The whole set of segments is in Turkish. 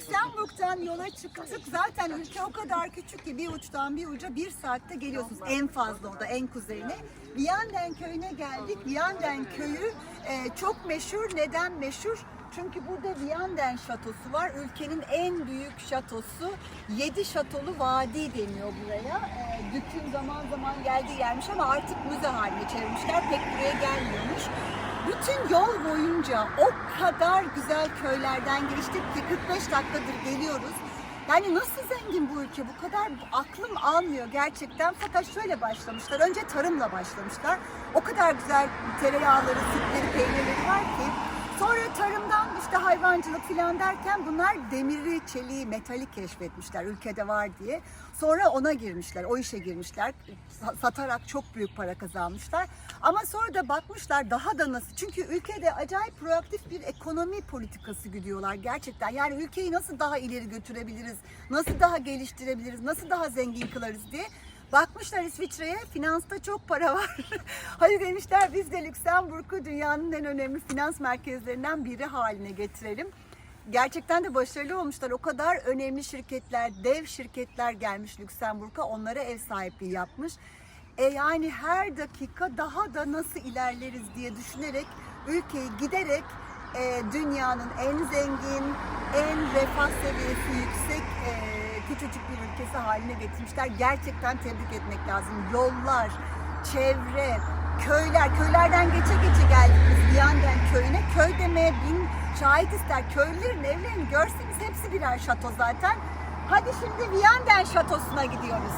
Lüksemburg'dan yola çıktık. Zaten ülke o kadar küçük ki bir uçtan bir uca bir saatte geliyorsunuz. En fazla o en kuzeyine. Vianden köyüne geldik. Vianden köyü e, çok meşhur. Neden meşhur? Çünkü burada Vianden şatosu var. Ülkenin en büyük şatosu. Yedi şatolu vadi deniyor buraya. E, Dük'ün zaman zaman geldiği yermiş ama artık müze haline çevirmişler. Pek buraya gelmiyormuş. Bütün yol boyunca o kadar güzel köylerden geçtik ki 45 dakikadır geliyoruz. Yani nasıl zengin bu ülke? Bu kadar aklım almıyor gerçekten. Fakat şöyle başlamışlar. Önce tarımla başlamışlar. O kadar güzel tereyağları, sütleri, peynirleri var ki. Sonra tarımdan işte hayvancılık filan derken bunlar demiri, çeliği, metali keşfetmişler ülkede var diye. Sonra ona girmişler, o işe girmişler. Sa- Satarak çok büyük para kazanmışlar. Ama sonra da bakmışlar daha da nasıl. Çünkü ülkede acayip proaktif bir ekonomi politikası gidiyorlar gerçekten. Yani ülkeyi nasıl daha ileri götürebiliriz, nasıl daha geliştirebiliriz, nasıl daha zengin kılarız diye. Bakmışlar İsviçre'ye finansta çok para var. Hadi demişler biz de Lüksemburg'u dünyanın en önemli finans merkezlerinden biri haline getirelim. Gerçekten de başarılı olmuşlar. O kadar önemli şirketler, dev şirketler gelmiş Lüksemburg'a onlara ev sahipliği yapmış. E yani her dakika daha da nasıl ilerleriz diye düşünerek ülkeyi giderek e, dünyanın en zengin, en refah seviyesi yüksek e, küçücük bir ülkesi haline getirmişler. Gerçekten tebrik etmek lazım. Yollar, çevre, köyler, köylerden geçe geçe geldik biz Vianden köyüne. Köy demeye bin şahit ister. Köylülerin evlerini görseniz hepsi birer şato zaten. Hadi şimdi Vianden şatosuna gidiyoruz.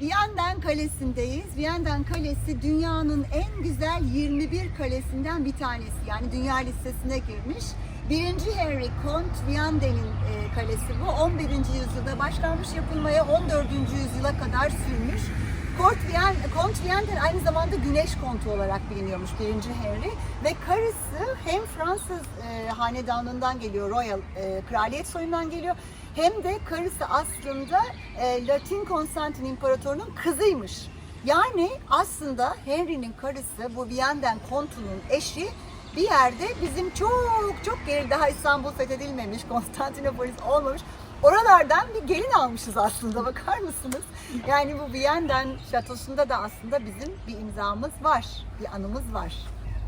Vianden Kalesi'ndeyiz. Vianden Kalesi dünyanın en güzel 21 kalesinden bir tanesi. Yani dünya listesine girmiş. 1. Henry Kont Vianden'in e, kalesi bu. 11. yüzyılda başlanmış yapılmaya 14. yüzyıla kadar sürmüş. Kont Vian, Kont Vianden aynı zamanda Güneş Kontu olarak biliniyormuş 1. Henry ve karısı hem Fransız e, hanedanından geliyor, Royal e, kraliyet soyundan geliyor hem de karısı aslında e, Latin Konstantin İmparatorunun kızıymış. Yani aslında Henry'nin karısı bu Vianden Kontu'nun eşi bir yerde bizim çok çok geri daha İstanbul fethedilmemiş, Konstantinopolis olmamış. Oralardan bir gelin almışız aslında bakar mısınız? Yani bu Vianden şatosunda da aslında bizim bir imzamız var, bir anımız var.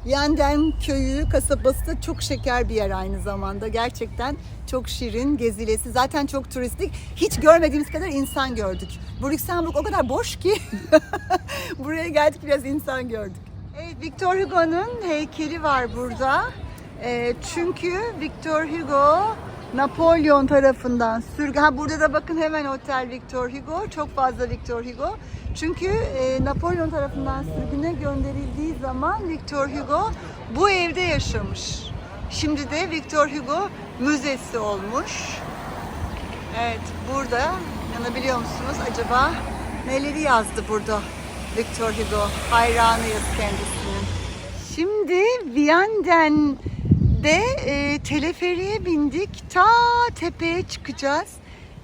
Vianden köyü, kasabası da çok şeker bir yer aynı zamanda. Gerçekten çok şirin, gezilesi. Zaten çok turistik. Hiç görmediğimiz kadar insan gördük. Bu o kadar boş ki buraya geldik biraz insan gördük. Evet, Victor Hugo'nun heykeli var burada. Ee, çünkü Victor Hugo Napolyon tarafından sürgün. Ha burada da bakın hemen Otel Victor Hugo. Çok fazla Victor Hugo. Çünkü e, Napolyon tarafından sürgüne gönderildiği zaman Victor Hugo bu evde yaşamış. Şimdi de Victor Hugo müzesi olmuş. Evet burada inanabiliyor musunuz acaba neleri yazdı burada Victor Hugo? Hayranıyız kendisinin. Şimdi Viyanden'de e, teleferiğe bindik. Ta tepeye çıkacağız.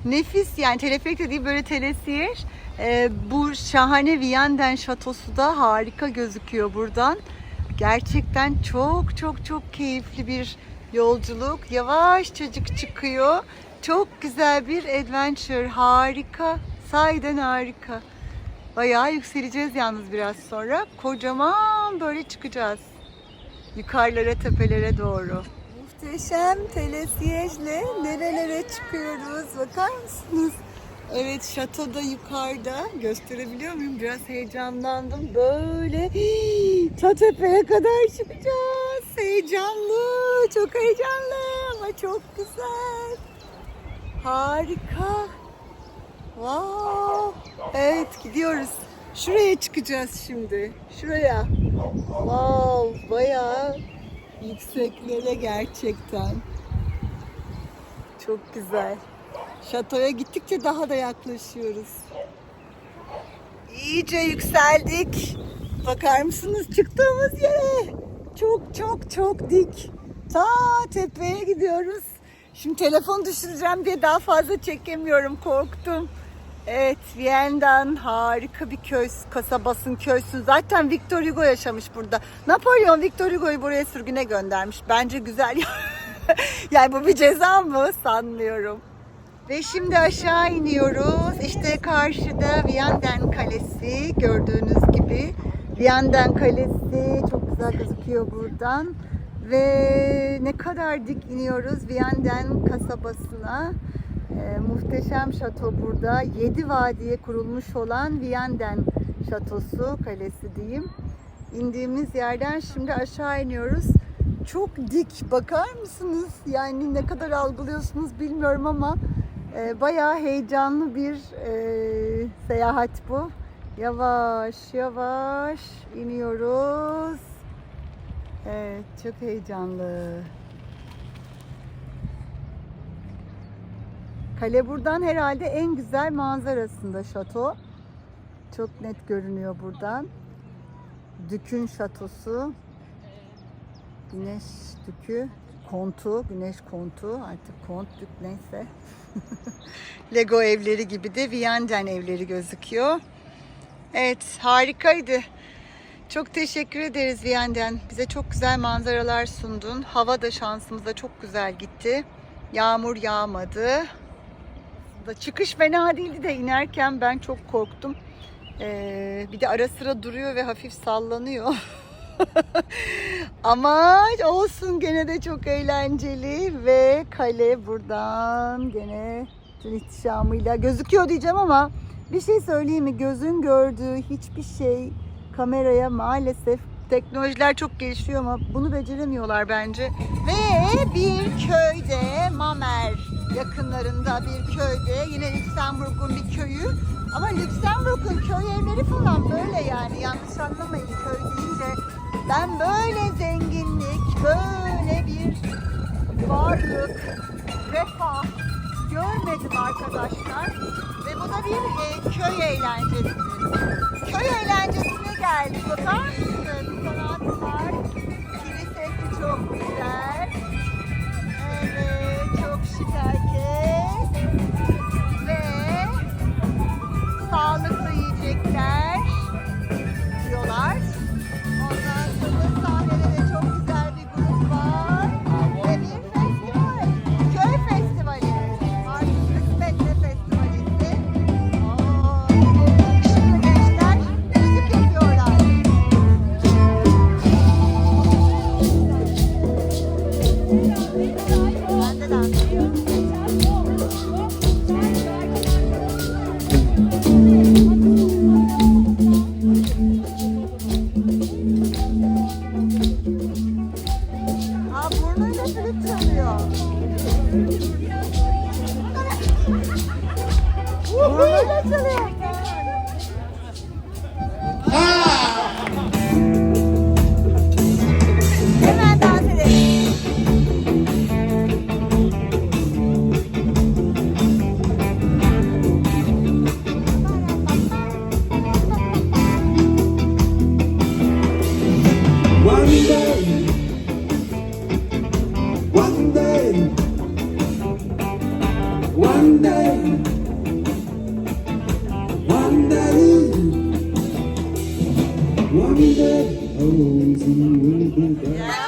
Nefis yani teleferik de değil böyle telesiyer. E, bu şahane Viyanden şatosu da harika gözüküyor buradan. Gerçekten çok çok çok keyifli bir yolculuk. Yavaşçacık çıkıyor. Çok güzel bir adventure. Harika. Sahiden harika. Bayağı yükseleceğiz yalnız biraz sonra. Kocaman böyle çıkacağız. Yukarılara, tepelere doğru. Muhteşem telesiyejle nerelere çıkıyoruz bakar mısınız? Evet şato da yukarıda. Gösterebiliyor muyum? Biraz heyecanlandım. Böyle ta tepeye kadar çıkacağız. Heyecanlı, çok heyecanlı ama çok güzel. Harika. Wow. Evet gidiyoruz. Şuraya çıkacağız şimdi. Şuraya. Wow bayağı yükseklere gerçekten. Çok güzel. Şatoya gittikçe daha da yaklaşıyoruz. İyice yükseldik. Bakar mısınız çıktığımız yere? Çok çok çok dik. Ta tepeye gidiyoruz. Şimdi telefon düşüreceğim diye daha fazla çekemiyorum. Korktum. Evet, Viyana'dan harika bir köy, kasabasın, köysün. Zaten Victor Hugo yaşamış burada. Napolyon Victor Hugo'yu buraya sürgüne göndermiş. Bence güzel. yani bu bir ceza mı? Sanmıyorum. Ve şimdi aşağı iniyoruz. İşte karşıda Vianden Kalesi gördüğünüz gibi. Vianden Kalesi çok güzel gözüküyor buradan. Ve ne kadar dik iniyoruz Vianden kasabasına. Ee, muhteşem şato burada. Yedi vadiye kurulmuş olan Vianden şatosu, kalesi diyeyim. İndiğimiz yerden şimdi aşağı iniyoruz. Çok dik bakar mısınız? Yani ne kadar algılıyorsunuz bilmiyorum ama e, bayağı heyecanlı bir e, seyahat bu. Yavaş yavaş iniyoruz. Evet çok heyecanlı. Kale buradan herhalde en güzel manzarasında şato. Çok net görünüyor buradan. Dükün şatosu. Güneş dükü. Kontu, güneş kontu. Artık kont dük neyse. Lego evleri gibi de Vianden evleri gözüküyor. Evet harikaydı. Çok teşekkür ederiz Vianden. Bize çok güzel manzaralar sundun. Hava da şansımıza çok güzel gitti. Yağmur yağmadı. Da çıkış fena değildi de inerken ben çok korktum. Ee, bir de ara sıra duruyor ve hafif sallanıyor. Ama olsun gene de çok eğlenceli ve kale buradan gene tüm ihtişamıyla gözüküyor diyeceğim ama bir şey söyleyeyim mi? Gözün gördüğü hiçbir şey kameraya maalesef teknolojiler çok gelişiyor ama bunu beceremiyorlar bence. Ve bir köyde Mamer yakınlarında bir köyde yine Lüksemburg'un bir köyü ama Lüksemburg'un köy evleri falan böyle yani yanlış anlamayın köy deyince ben böyle zenginlik, böyle bir varlık, refah görmedim arkadaşlar. Ve bu da bir e, köy eğlencesi. Köy eğlencesine geldik. Bakar mısınız? Var. Kilisesi çok güzel. Evet, çok şık 我也在这里。one day oh, we'll.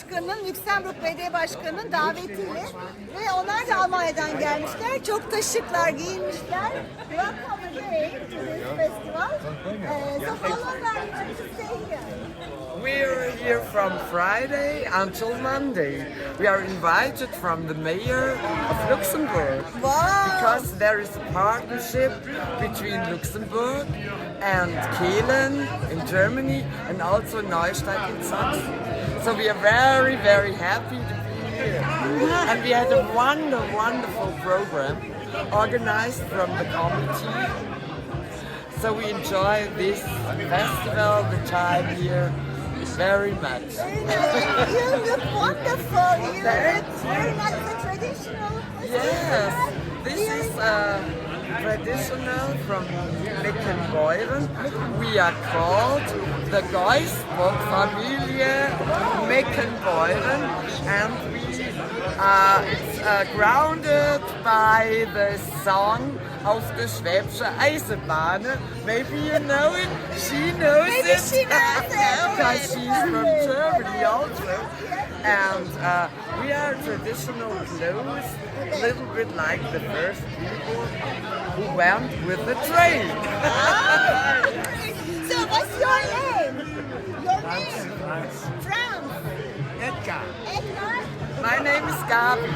Başkanının, Lüksemburg Belediye Başkanı'nın davetiyle ve onlar da Almanya'dan gelmişler. Çok da şıklar giyinmişler. Welcome again to this festival. Ee, so how long are you going to stay here? We're here from Friday until Monday. We are invited from the mayor of Luxembourg Wow! because there is a partnership between Luxembourg and Kehlen in Germany and also Neustadt in Sachsen. So we are very, very happy to be here. And we had a wonderful, wonderful program organized from the committee. So we enjoy this festival, the time here very much. you look wonderful. You look very much the traditional. Yes, this is uh, traditional from Meckenbeuren. We are called the Geisbock Familie Meckenbeuren and we uh, it's uh, grounded by the song aus der Schwäbische Eisenbahnen. Maybe you know it, she knows Maybe it. she knows it. because she's from Germany also. And uh, we are traditional clothes, a little bit like the first people who went with the train. So what's your name? Your name? France. Edgar. Edgar? My name is Gabi.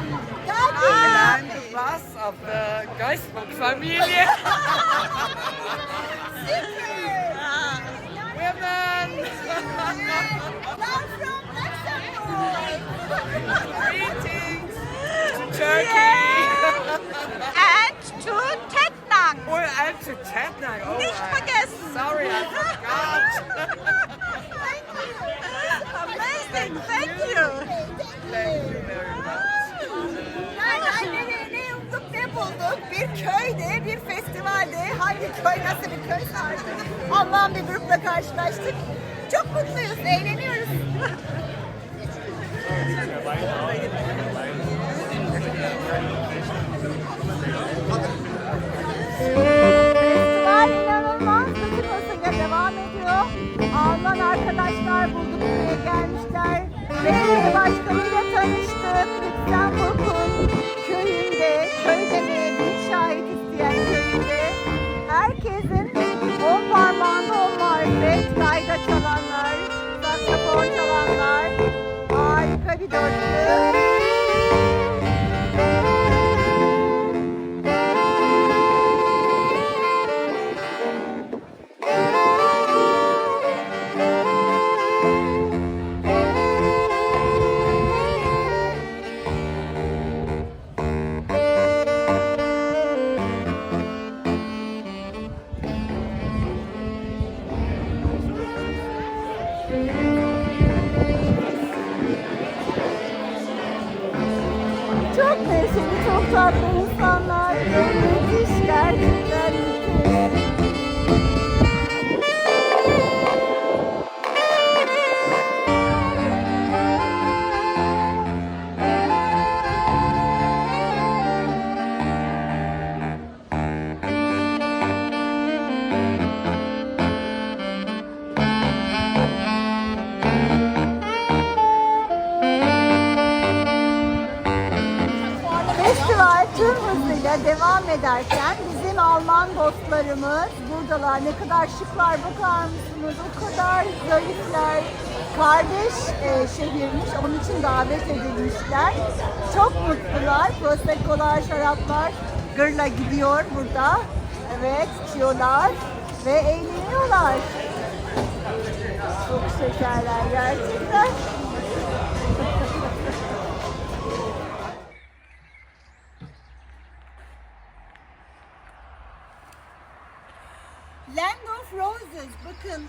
Gabi. And I'm the boss of the Geistbock family. Women! Greetings to Turkey! and to Tettnang. Oh, I'm to Chatnang. Oh, Nicht I- vergessen. Sorry, I forgot. Amazing, thank you. Thank you very much. Yani ne, ne bulduk? Bir köyde, bir festivalde, hangi köy nasıl bir köy artık Alman bir grupla karşılaştık. Çok mutluyuz, eğleniyoruz. Festival inanılmaz hızlı hızıyla devam ediyor. Alman arkadaşlar bulduk buraya gelmişler. Belediye başkanıyla tanıştık. Lüksemburg'un köyünde, köy demeye bir şahit isteyen köyünde. Herkesin on parmağında on marifet, kayda çalanlar, Harika bir dörtlü. Ederken bizim Alman dostlarımız buradalar. Ne kadar şıklar bakar mısınız? O kadar zarifler. Kardeş e, şehirmiş. Onun için davet edilmişler. Çok mutlular. Prosecco'lar, şaraplar gırla gidiyor burada. Evet, içiyorlar ve eğleniyorlar. Çok şekerler gerçekten. Land of Roses. Bakın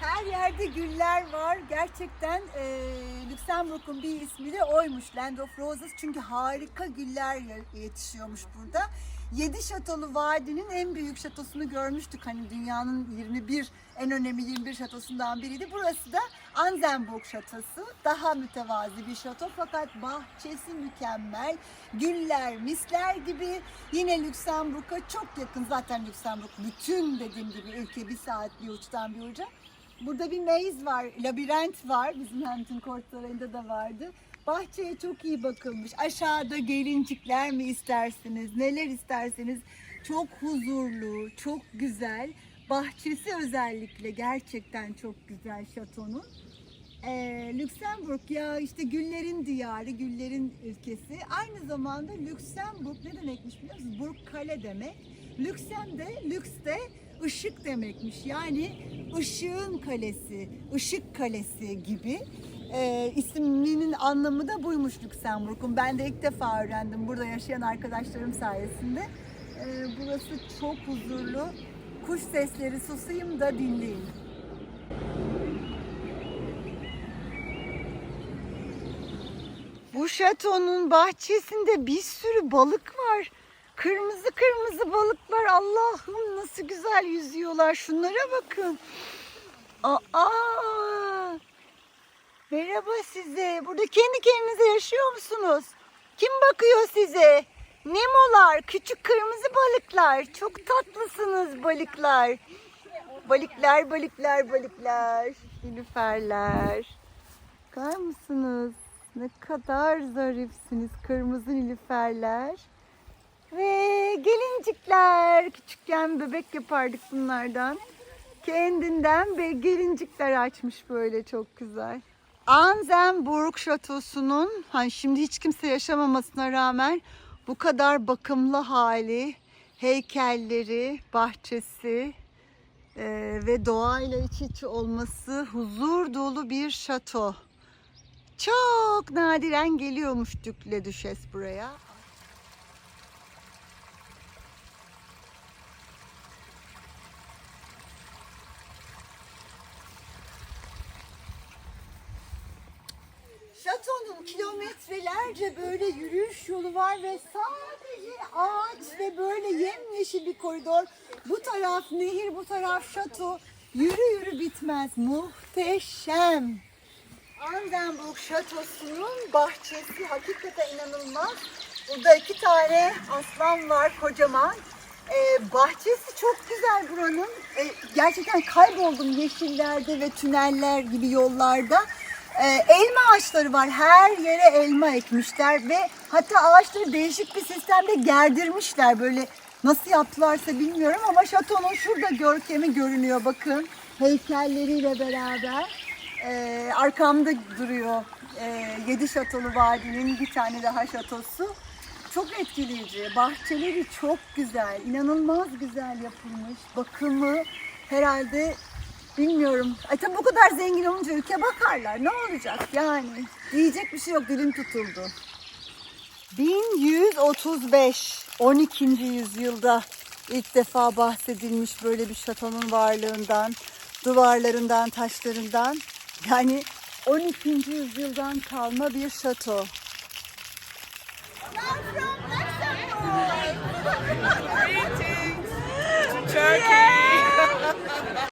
her yerde güller var. Gerçekten e, Lüksemburg'un bir ismi de oymuş Land of Roses. Çünkü harika güller ye- yetişiyormuş burada. Yedi şatolu vadinin en büyük şatosunu görmüştük. Hani dünyanın 21 en önemli 21 şatosundan biriydi. Burası da Anzenburg şatosu. Daha mütevazi bir şato fakat bahçesi mükemmel. Güller, misler gibi. Yine Lüksemburg'a çok yakın. Zaten Lüksemburg bütün dediğim gibi ülke bir saat bir uçtan bir uca. Burada bir maze var, labirent var. Bizim Hampton Court Sarayı'nda da vardı. Bahçeye çok iyi bakılmış. Aşağıda gelincikler mi istersiniz, neler isterseniz. Çok huzurlu, çok güzel. Bahçesi özellikle gerçekten çok güzel şatonun. Ee, Lüksemburg ya işte güllerin diyarı, güllerin ülkesi. Aynı zamanda Lüksemburg ne demekmiş biliyor musunuz? Burg kale demek. Lüksem de, lüks de ışık demekmiş. Yani ışığın kalesi, ışık kalesi gibi. Ee, isminin anlamı da buymuş Lüksemburg'un. Ben de ilk defa öğrendim burada yaşayan arkadaşlarım sayesinde. Ee, burası çok huzurlu. Kuş sesleri susayım da dinleyin. Bu şatonun bahçesinde bir sürü balık var. Kırmızı kırmızı balıklar. Allah'ım nasıl güzel yüzüyorlar. Şunlara bakın. Aa! Merhaba size. Burada kendi kendinize yaşıyor musunuz? Kim bakıyor size? Nemolar, küçük kırmızı balıklar. Çok tatlısınız balıklar. Balıklar, balıklar, balıklar. Nilüferler. Bakar mısınız? Ne kadar zarifsiniz kırmızı nilüferler. Ve gelincikler. Küçükken bebek yapardık bunlardan. Kendinden ve gelincikler açmış böyle çok güzel. Anzenburg Şatosu'nun hani şimdi hiç kimse yaşamamasına rağmen bu kadar bakımlı hali, heykelleri, bahçesi e, ve doğayla iç içe olması huzur dolu bir şato. Çok nadiren geliyormuş Dükle Düşes buraya. Şatonun kilometrelerce böyle yürüyüş yolu var ve sadece ağaç ve böyle yemyeşil bir koridor. Bu taraf nehir, bu taraf şato. Yürü yürü bitmez. Muhteşem. Andenburg Şatosu'nun bahçesi hakikaten inanılmaz. Burada iki tane aslan var kocaman. Ee, bahçesi çok güzel buranın. Ee, gerçekten kayboldum yeşillerde ve tüneller gibi yollarda. Ee, elma ağaçları var. Her yere elma ekmişler ve hatta ağaçları değişik bir sistemde gerdirmişler. Böyle nasıl yaptılarsa bilmiyorum ama şatonun şurada görkemi görünüyor bakın. Heykelleriyle beraber. Ee, arkamda duruyor ee, Yedi Şatolu Vadi'nin bir tane daha şatosu. Çok etkileyici. Bahçeleri çok güzel. inanılmaz güzel yapılmış. Bakımı herhalde bilmiyorum. Ay tabii bu kadar zengin olunca ülke bakarlar. Ne olacak yani? Diyecek bir şey yok. Dilim tutuldu. 1135 12. yüzyılda ilk defa bahsedilmiş böyle bir şatonun varlığından, duvarlarından, taşlarından. Yani 12. yüzyıldan kalma bir şato.